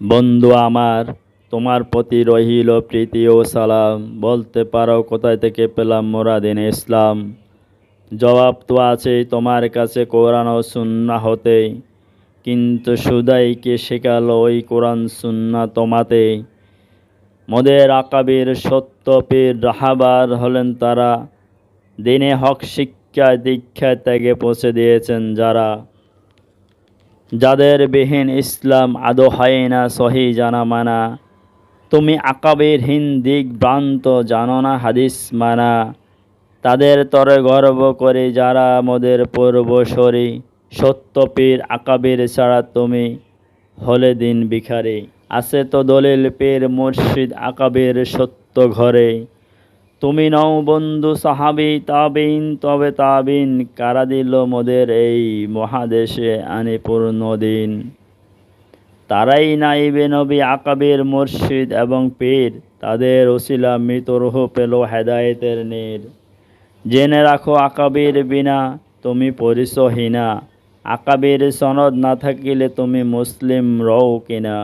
বন্ধু আমার, তোমার প্রতি রহিল প্রীতি ও সালাম। বলতে পারো কোথায় থেকে পেলাম মোরা দিন ইসলাম। জবাব তো আছেই তোমার কাছে কোরআন ও সুন্না হতে কিন্তু সুদাই কে শেখালো ওই কোরআন সুন্না তোমাতে মোদের আকাবির সত্য পীর রাহাবার হলেন তারা। দিনে হক শিক্ষা দীক্ষা ত্যাগে পৌঁছে দিয়েছেন যারা। যাদের বিহীন ইসলাম আদো হয় না, সহি জানা মানা। তুমি আকাবের হীন দিক ভ্রান্ত জানো না, হাদিস মানা। তাদের তরে গর্ব করে যারা মোদের সত্য পীর আকাবের ছাড়া তুমি হলে দিন ভিখারি। আছে তো দলিল পীর মুর্শিদ আকাবের সত্য ঘরে। তুমি নও বন্ধু সাহাবি তাবিন তবে তাবিন কারা দিল মোদের এই মহাদেশে আনে পূর্ণ দিন তারাই নাইবে নবী আকাবের মুর্শিদ এবং পীর, তাদের ওসিলা মৃত রুহ পেল হেদায়েতের নীর। জেনে রাখো আকাবের বিনা তুমি পরিচহীনা আকাবের সনদ না থাকিলে তুমি মুসলিম রও কিনা।